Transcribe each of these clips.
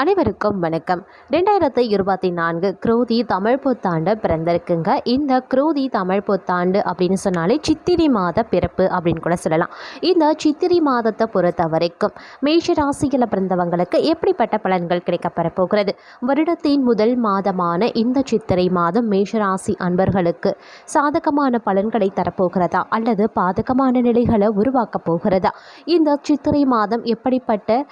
அனைவருக்கும் வணக்கம். ரெண்டாயிரத்தி இருபத்தி நான்கு குரூதி தமிழ் புத்தாண்டு பிறந்திருக்குங்க. இந்த குரூதி தமிழ் புத்தாண்டு அப்படின்னு சொன்னாலே சித்திரை மாத பிறப்பு அப்படின்னு கூட சொல்லலாம். இந்த சித்திரை மாதத்தை பொறுத்த வரைக்கும் மேஷ ராசியில் பிறந்தவங்களுக்கு எப்படிப்பட்ட பலன்கள் கிடைக்கப்பெற போகிறது? வருடத்தின் முதல் மாதமான இந்த சித்திரை மாதம் மேஷராசி அன்பர்களுக்கு சாதகமான பலன்களை தரப்போகிறதா? அல்லது பாதகமான நிலைகளை உருவாக்கப் போகிறதா? இந்த சித்திரை மாதம் எப்படிப்பட்ட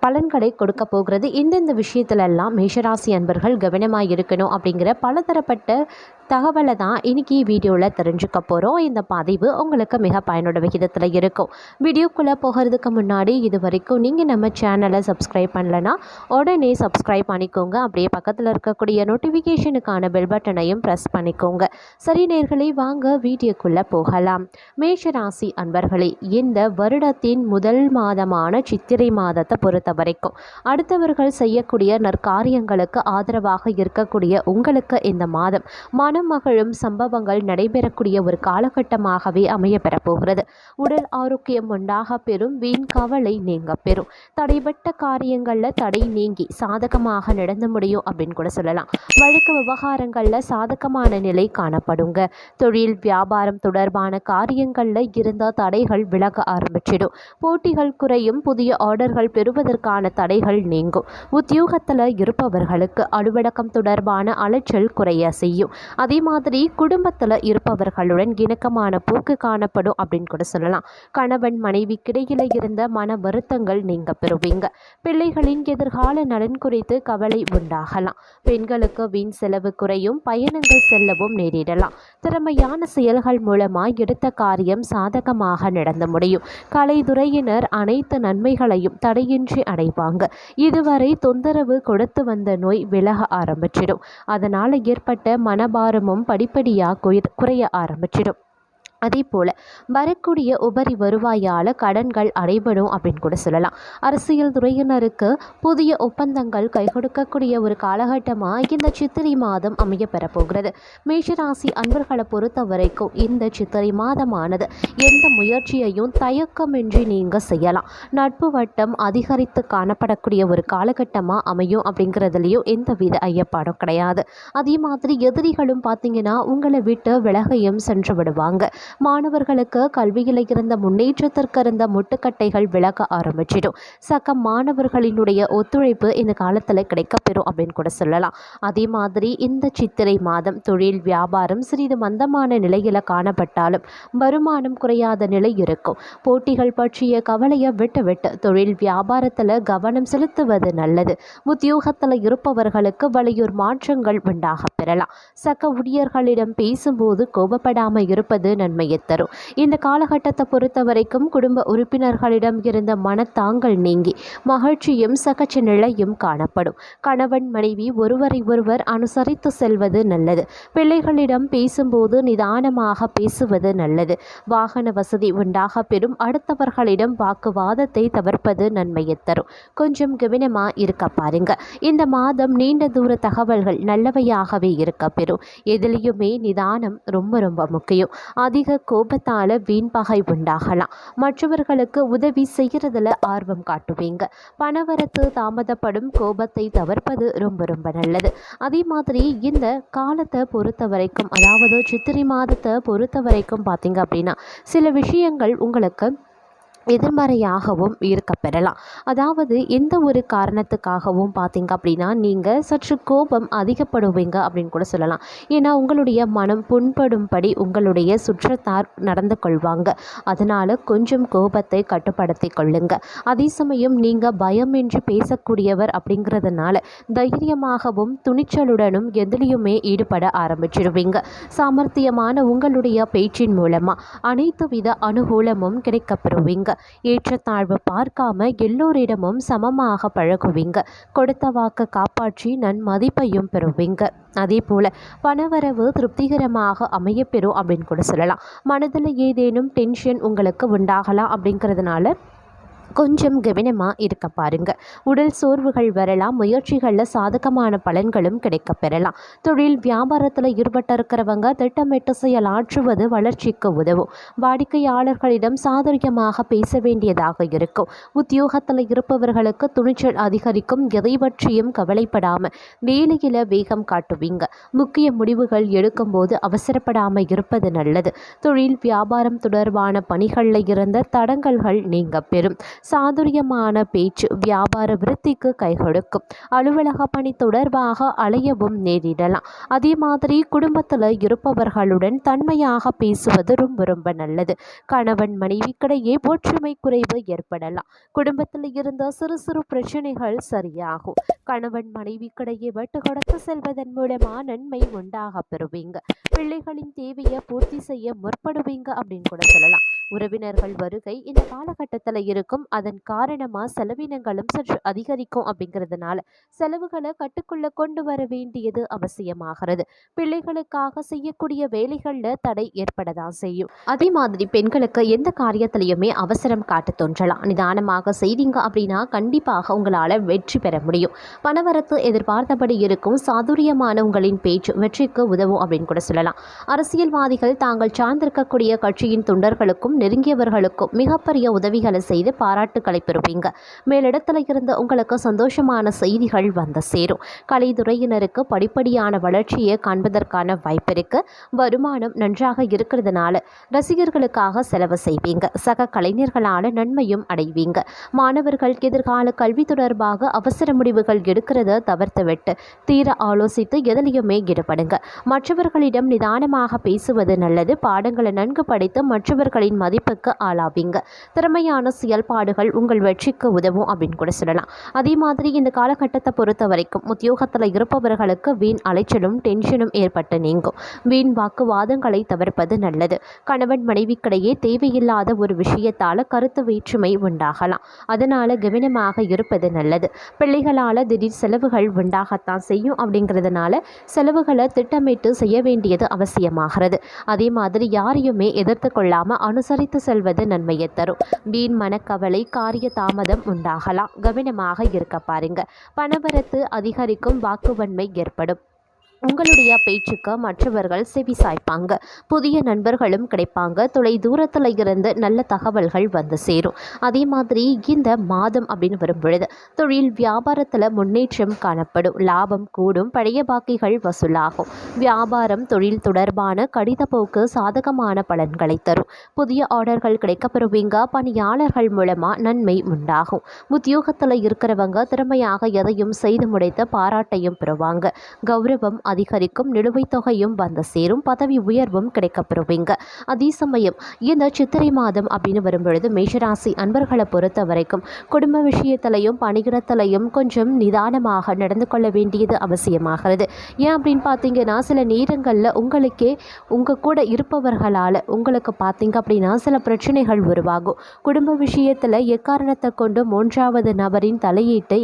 பலன்களை கொடுக்க போகிறது? இந்தந்த விஷயத்துலெல்லாம் மேஷராசி அன்பர்கள் கவனமாக இருக்கணும் அப்படிங்கிற பலதரப்பட்ட தகவலை தான் இன்றைக்கி வீடியோவில் தெரிஞ்சுக்க போகிறோம் இந்த பதிவு உங்களுக்கு மிக பயனுள்ள விகிதத்தில் இருக்கும். வீடியோக்குள்ளே போகிறதுக்கு முன்னாடி இது வரைக்கும் நீங்கள் நம்ம சேனலை சப்ஸ்கிரைப் பண்ணலன்னா உடனே சப்ஸ்கிரைப் பண்ணிக்கோங்க. அப்படியே பக்கத்தில் இருக்கக்கூடிய நோட்டிஃபிகேஷனுக்கான பெல் பட்டனையும் ப்ரெஸ் பண்ணிக்கோங்க. சரி நேர்களை வாங்க வீடியோக்குள்ளே போகலாம். மேஷராசி அன்பர்களே இந்த வருடத்தின் முதல் மாதமான சித்திரை மாதத்தை பொறுத்த வரைக்கும் அடுத்தவர்கள் செய்யக்கூடிய நற்காரியங்களுக்கு ஆதரவாக இருக்கக்கூடிய உங்களுக்கு இந்த மாதம் மனம் மகிழும் சம்பவங்கள் நடைபெறக்கூடிய ஒரு காலகட்டமாகவே அமைய பெறப்போகிறது உடல் ஆரோக்கியம் உண்டாக பெறும் வீண் கவலை நீங்க பெறும். தடைபட்ட காரியங்களில் தடை நீங்கி சாதகமாக நடந்து முடியும் அப்படின்னு கூட சொல்லலாம். வழக்கு விவகாரங்களில் சாதகமான நிலை காணப்படுங்க. தொழில் வியாபாரம் தொடர்பான காரியங்களில் இருந்த தடைகள் விலக ஆரம்பிச்சிடும். போட்டிகள் குறையும் புதிய ஆர்டர்கள் பெறுவதற்கான தடைகள் நீங்கும். உத்தியோகத்தில் இருப்பவர்களுக்கு அலுவலகம் தொடர்பான அலைச்சல் குறைய செய்யும். அதே மாதிரி குடும்பத்தில் இருப்பவர்களுடன் இணக்கமான போக்கு காணப்படும் அப்படின்னு கூட சொல்லலாம். கணவன் மனைவிக்கிடையில இருந்த மன வருத்தங்கள் நீங்க பெறுவீங்க. பிள்ளைகளின் எதிர்கால நலன் குறித்து கவலை உண்டாகலாம். பெண்களுக்கு வீண் செலவு குறையும் பயணங்கள் செல்லவும் நேரிடலாம். திறமையான செயல்கள் மூலமாக எடுத்த காரியம் சாதகமாக நடந்து முடியும். கலைத்துறையினர் அனைத்து நன்மைகளையும் தடையின்றி அடைவாங்க. இதுவரை தொந்தரவு கொடுத்து வந்த நோய் விலக ஆரம்பிச்சிடும். அதனால் ஏற்பட்ட மனபாரம் மனபாரமும் படிப்படியாக குறைய ஆரம்பிச்சிடும். அதே போல் வரக்கூடிய உபரி வருவாயால் கடன்கள் அடைபடும் அப்படின்னு கூட சொல்லலாம். அரசியல் துறையினருக்கு புதிய ஒப்பந்தங்கள் கை கொடுக்கக்கூடிய ஒரு காலகட்டமாக இந்த சித்திரை மாதம் அமைய பெறப்போகிறது மேஷராசி அன்பர்களை பொறுத்த வரைக்கும் இந்த சித்திரை மாதமானது எந்த முயற்சியையும் தயக்கமின்றி நீங்கள் செய்யலாம். நட்பு வட்டம் அதிகரித்து காணப்படக்கூடிய ஒரு காலகட்டமாக அமையும் அப்படிங்கிறதுலையும் எந்தவித ஐயப்பாடும் கிடையாது. அதே மாதிரி எதிரிகளும் பார்த்தீங்கன்னா உங்களை விட்டு விலகையும் சென்று விடுவாங்க. மாணவர்களுக்கு கல்வியில் இருந்த முன்னேற்றத்திற்கு இருந்த முட்டுக்கட்டைகள் விலக ஆரம்பிச்சிடும். சக மாணவர்களினுடைய ஒத்துழைப்பு இந்த காலத்தில் கிடைக்கப்பெறும் அப்படின்னு கூட சொல்லலாம். அதே மாதிரி இந்த சித்திரை மாதம் தொழில் வியாபாரம் சிறிது மந்தமான நிலையில் காணப்பட்டாலும் வருமானம் குறையாத நிலை இருக்கும். போட்டிகள் பற்றிய கவலையை விட்டு விட்டு தொழில் வியாபாரத்தில் கவனம் செலுத்துவது நல்லது. உத்தியோகத்தில் இருப்பவர்களுக்கு வலியூர் மாற்றங்கள் உண்டாக பெறலாம். சக ஊழியர்களிடம் பேசும்போது கோபப்படாமல் இருப்பது நன்மையை தரும். இந்த காலகட்டத்தை பொறுத்த வரைக்கும் குடும்ப உறுப்பினர்களிடம் இருந்த மனத்தாங்கள் நீங்கி மகிழ்ச்சியும் சகச்ச நிலையும் காணப்படும். கணவன் மனைவி ஒருவரை ஒருவர் அனுசரித்து செல்வது நல்லது. பிள்ளைகளிடம் பேசும்போது நிதானமாக பேசுவது நல்லது. வாகன வசதி உண்டாக பெறும் அடுத்தவர்களிடம் வாக்குவாதத்தை தவிர்ப்பது நன்மையை தரும். கொஞ்சம் கவனமாக இருக்க பாருங்க. இந்த மாதம் நீண்ட தூர தகவல்கள் நல்லவையாகவே இருக்க பெறும். எதிலையுமே நிதானம் ரொம்ப ரொம்ப முக்கியம். அதிக கோபத்தால் வீண் பகை உண்டாகலாம். மற்றவர்களுக்கு உதவி செய்கிறதுல ஆர்வம் காட்டுவீங்க. பணவரத்து தாமதப்படும் கோபத்தை தவிர்ப்பது ரொம்ப ரொம்ப நல்லது. அதே மாதிரி இந்த காலத்தை பொறுத்த வரைக்கும் அதாவது சித்திரை மாதத்தை பொறுத்த வரைக்கும் பார்த்தீங்க அப்படின்னா சில விஷயங்கள் உங்களுக்கு எதிர்மறையாகவும் இருக்க பெறலாம் அதாவது எந்த ஒரு காரணத்துக்காகவும் பார்த்தீங்க அப்படின்னா நீங்கள் சற்று கோபம் அதிகப்படுவீங்க அப்படின்னு கூட சொல்லலாம். ஏன்னா உங்களுடைய மனம் புண்படும்படி உங்களுடைய சுற்றத்தார் நடந்து கொள்வாங்க. அதனால் கொஞ்சம் கோபத்தை கட்டுப்படுத்தி கொள்ளுங்க. அதே சமயம் நீங்கள் பயமின்றி பேசக்கூடியவர் அப்படிங்கிறதுனால தைரியமாகவும் துணிச்சலுடனும் எதிலையுமே ஈடுபட ஆரம்பிச்சிடுவீங்க சாமர்த்தியமான உங்களுடைய பேச்சின் மூலமாக அனைத்து வித அனுகூலமும் கிடைக்கப்பெறுவீங்க. ஏற்றத்தாழ்வு பார்க்காம எல்லோரிடமும் சமமாக பழகுவீங்க. கொடுத்த வாக்கு காப்பாற்றி நன்மதிப்பையும் பெறுவீங்க. அதே போல் பணவரவு திருப்திகரமாக அமையப்பெறும் அப்படின்னு கூட சொல்லலாம். மனதில் ஏதேனும் டென்ஷன் உங்களுக்கு உண்டாகலாம் அப்படிங்கிறதுனால கொஞ்சம் கவனமாக இருக்க பாருங்க. உடல் சோர்வுகள் வரலாம் முயற்சிகளில் சாதகமான பலன்களும் கிடைக்க பெறலாம். தொழில் வியாபாரத்தில் ஈடுபட்டு இருக்கிறவங்க திட்டமிட்டு செயலாற்றுவது வளர்ச்சிக்கு உதவும். வாடிக்கையாளர்களிடம் சாதுரியமாக பேச வேண்டியதாக இருக்கும். உத்தியோகத்தில் இருப்பவர்களுக்கு துணிச்சல் அதிகரிக்கும் எதை பற்றியும் கவலைப்படாமல் வேலையில் வேகம் காட்டுவீங்க. முக்கிய முடிவுகள் எடுக்கும்போது அவசரப்படாமல் இருப்பது நல்லது. தொழில் வியாபாரம் தொடர்பான பணிகளில் இருந்த தடங்கல்கள் நீங்க பெறும். சாதுரியமான பேச்சு வியாபார விருத்திக்கு கை கொடுக்கும் அலுவலக பணி தொடர்பாக அலையவும் நேரிடலாம். அதே மாதிரி குடும்பத்தில் இருப்பவர்களுடன் தன்மையாக பேசுவது ரொம்ப ரொம்ப நல்லது. கணவன் மனைவிக்கிடையே ஒற்றுமை குறைவு ஏற்படலாம். குடும்பத்தில் இருந்த சிறு சிறு பிரச்சனைகள் சரியாகும். கணவன் மனைவிக்கிடையே வெட்டு கொடுத்து செல்வதன் மூலமா நன்மை உண்டாக பெறுவீங்க. பிள்ளைகளின் தேவையை பூர்த்தி செய்ய முற்படுவீங்க அப்படின்னு கூட சொல்லலாம். உறவினர்கள் வருகை இந்த காலகட்டத்தில் இருக்கும். அதன் காரணமாக செலவினங்களும் சற்று அதிகரிக்கும் அப்படிங்கிறதுனால செலவுகளை கட்டுக்குள்ள கொண்டு வர வேண்டியது அவசியமாகிறது. பிள்ளைகளுக்காக செய்யக்கூடிய வேலைகளில் தடை ஏற்படதான் செய்யும். அதே மாதிரி பெண்களுக்கு எந்த காரியத்திலையுமே அவசரம் காட்ட தோன்றலாம். நிதானமாக செய்தீங்க அப்படின்னா கண்டிப்பாக உங்களால் வெற்றி பெற முடியும். பணவரத்து எதிர்பார்த்தபடி இருக்கும். சாதுரியமான உங்களின் பேச்சு வெற்றிக்கு உதவும் அப்படின்னு கூட சொல்லலாம். அரசியல்வாதிகள் தாங்கள் சார்ந்திருக்கக்கூடிய கட்சியின் தொண்டர்களுக்கும் நெருங்கியவர்களுக்கும் மிகப்பெரிய உதவிகளை செய்து பாராட்டுக்களை பெறுவீங்க. மேலிடத்துல இருந்து உங்களுக்கு சந்தோஷமான செய்திகள் வந்து சேரும். கலைத்துறையினருக்கு படிப்படியான வளர்ச்சியை காண்பதற்கான வாய்ப்பு இருக்கு. வருமானம் நன்றாக இருக்கிறதுனால ரசிகர்களுக்காக செலவு செய்வீங்க. சக கலைஞர்களான நன்மையும் அடைவீங்க. மாணவர்கள் எதிர்கால கல்வி தொடர்பாக அவசர முடிவுகள் எடுக்கிறத தவிர்த்துவிட்டு தீர ஆலோசித்து எதிலையுமே ஈடுபடுங்க. மற்றவர்களிடம் நிதானமாக பேசுவது நல்லது. பாடங்களை நன்கு படித்து மற்றவர்களின் மதிப்புக்கு ஆளாவீங்க. திறமையான செயல்பாடுகள் உங்கள் வெற்றிக்கு உதவும் அப்படின்னு கூட சொல்லலாம். அதே மாதிரி இந்த காலகட்டத்தை பொறுத்த வரைக்கும் உத்தியோகத்தில் இருப்பவர்களுக்கு வீண் அலைச்சலும் டென்ஷனும் ஏற்பட்டு நீங்கும். வீண் வாக்குவாதங்களை தவிர்ப்பது நல்லது. கணவன் மனைவிக்கிடையே தேவையில்லாத ஒரு விஷயத்தால் கருத்து வேற்றுமை உண்டாகலாம். அதனால் கவனமாக இருப்பது நல்லது. பிள்ளைகளால் திடீர் செலவுகள் உண்டாகத்தான் செய்யும் அப்படிங்கிறதுனால செலவுகளை திட்டமிட்டு செய்ய வேண்டியது அவசியமாகிறது. அதே மாதிரி யாரையுமே எதிர்த்து கொள்ளாமல் அனுசரித்து செல்வது நன்மையை தரும். வீண் மனக்கவலை காரிய தாமதம் உண்டாகலாம். கவனமாக இருக்க பாருங்க. பணவரத்து அதிகரிக்கும் வாக்குவன்மை ஏற்படும். உங்களுடைய பேச்சுக்கு மற்றவர்கள் செவி சாய்ப்பாங்க. புதிய நண்பர்களும் கிடைப்பாங்க. தொலை தூரத்தில் இருந்து நல்ல தகவல்கள் வந்து சேரும். அதே மாதிரி இந்த மாதம் அப்படின்னு வரும் பொழுது தொழில் வியாபாரத்தில் முன்னேற்றம் காணப்படும். லாபம் கூடும். பழைய பாக்கிகள் வசூலாகும். வியாபாரம் தொழில் தொடர்பான கடித போக்கு சாதகமான பலன்களை தரும். புதிய ஆர்டர்கள் கிடைக்கப்பெறுவீங்க. பணியாளர்கள் மூலமாக நன்மை உண்டாகும். உத்தியோகத்தில் இருக்கிறவங்க திறமையாக எதையும் செய்து முடித்த பாராட்டையும் பெறுவாங்க. கௌரவம் அதிகரிக்கும் நிலுவைத் தொகையும் வந்து சேரும். பதவி உயர்வும் கிடைக்கப்பெறுவீங்க. அதே சமயம் இந்த சித்திரை மாதம் அப்படின்னு வரும்பொழுது மேஷராசி அன்பர்களை பொறுத்த வரைக்கும் குடும்ப விஷயத்திலையும் பணிகிடத்திலையும் கொஞ்சம் நிதானமாக நடந்து கொள்ள வேண்டியது அவசியமாகிறது. ஏன் அப்படின்னு பார்த்தீங்கன்னா சில நேரங்களில் உங்களுக்கே உங்கள் கூட இருப்பவர்களால் உங்களுக்கு பார்த்தீங்க அப்படின்னா சில பிரச்சனைகள் உருவாகும். குடும்ப விஷயத்தில் எக்காரணத்தை கொண்டு மூன்றாவது நபரின் தலையீட்டை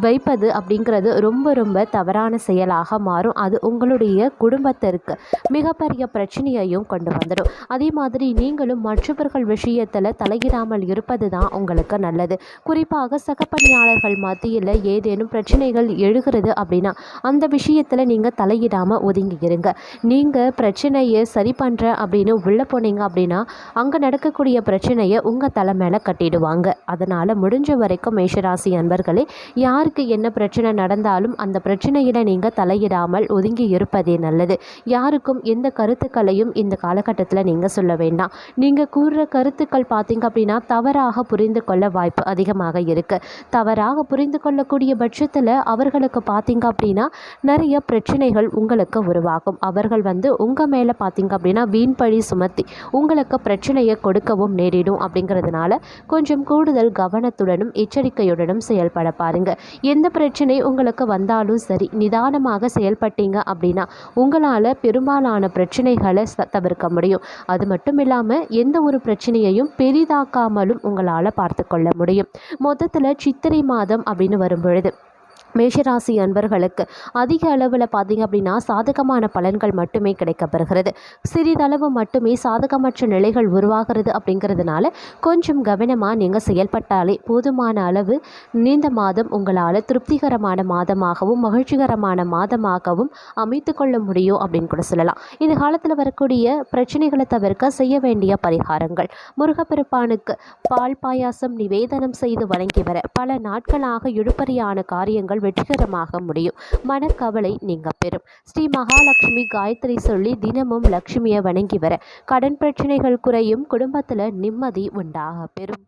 வைப்பது அப்படிங்கிறது ரொம்ப ரொம்ப தவறான செயலாக மாறும். அது உங்களுடைய குடும்பத்திற்கு மிகப்பெரிய பிரச்சனையையும் கொண்டு வந்துடும். அதே மாதிரி நீங்களும் மற்றவர்கள் விஷயத்தில் தலையிடாமல் இருப்பது தான் உங்களுக்கு நல்லது. குறிப்பாக சகப்பணியாளர்கள் மத்தியில் ஏதேனும் பிரச்சனைகள் எழுகிறது அப்படின்னா அந்த விஷயத்தில் நீங்கள் தலையிடாமல் ஒதுங்கி இருங்க. நீங்கள் பிரச்சனையை சரி பண்ணுற அப்படின்னு உள்ளே போனீங்க அப்படின்னா அங்கே நடக்கக்கூடிய பிரச்சனையை உங்கள் தலை மேலே கட்டிடுவாங்க. அதனால் முடிஞ்ச வரைக்கும் மேஷராசி அன்பர்களே யாருக்கு என்ன பிரச்சனை நடந்தாலும் அந்த பிரச்சனையில் நீங்கள் தலையிடாமல் ஒதுங்கி இருப்பதே நல்லது. யாருக்கும் எந்த கருத்துக்களையும் இந்த காலகட்டத்தில் நீங்கள் சொல்ல வேண்டாம். நீங்கள் கூறுற கருத்துக்கள் பார்த்தீங்க அப்படின்னா தவறாக புரிந்து கொள்ள வாய்ப்பு அதிகமாக இருக்குது தவறாக புரிந்து கொள்ளக்கூடிய பட்சத்தில் அவர்களுக்கு பார்த்தீங்க அப்படின்னா நிறைய பிரச்சனைகள் உங்களுக்கு உருவாகும். அவர்கள் வந்து உங்கள் மேலே பார்த்தீங்க அப்படின்னா வீண் பழி சுமத்தி உங்களுக்கு பிரச்சனையை கொடுக்கவும் நேரிடும் அப்படிங்கிறதுனால கொஞ்சம் கூடுதல் கவனத்துடனும் எச்சரிக்கையுடனும் செயல்பட பாருங்கள் எந்த பிரச்சனை உங்களுக்கு வந்தாலும் சரி நிதானமாக செயல்பட்டு செயல்பட்டீங்க அப்படின்னா உங்களால் பெரும்பாலான பிரச்சனைகளை ச தவிர்க்க முடியும். அது மட்டும் இல்லாமல் எந்த ஒரு பிரச்சனையையும் பெரிதாக்காமலும் உங்களால் பார்த்து கொள்ள முடியும். மொத்தத்தில் சித்திரை மாதம் அப்படின்னு வரும் பொழுது மேஷராசி அன்பர்களுக்கு அதிக அளவில் பார்த்தீங்க அப்படின்னா சாதகமான பலன்கள் மட்டுமே கிடைக்கப்பெறுகிறது சிறிதளவு மட்டுமே சாதகமற்ற நிலைகள் உருவாகிறது அப்படிங்கிறதுனால கொஞ்சம் கவனமாக நீங்கள் செயல்பட்டாலே போதுமான அளவு நீண்ட மாதம் உங்களால் திருப்திகரமான மாதமாகவும் மகிழ்ச்சிகரமான மாதமாகவும் அமைத்து கொள்ள முடியும் அப்படின்னு கூட சொல்லலாம். இந்த காலத்தில் வரக்கூடிய பிரச்சனைகளை தவிர்க்க செய்ய வேண்டிய பரிகாரங்கள். முருகப்பெருப்பானுக்கு பால் பாயாசம் நிவேதனம் செய்து வழங்கி வர பல நாட்களாக இழுப்பறியான காரியங்கள் வெற்றிகரமாக முடியும். மனக்கவலை நீங்க பெறும் ஸ்ரீ மகாலட்சுமி காயத்ரி சொல்லி தினமும் லட்சுமியை வணங்கி வர. கடன் பிரச்சனைகள் குறையும். குடும்பத்தில் நிம்மதி உண்டாக பெறும்.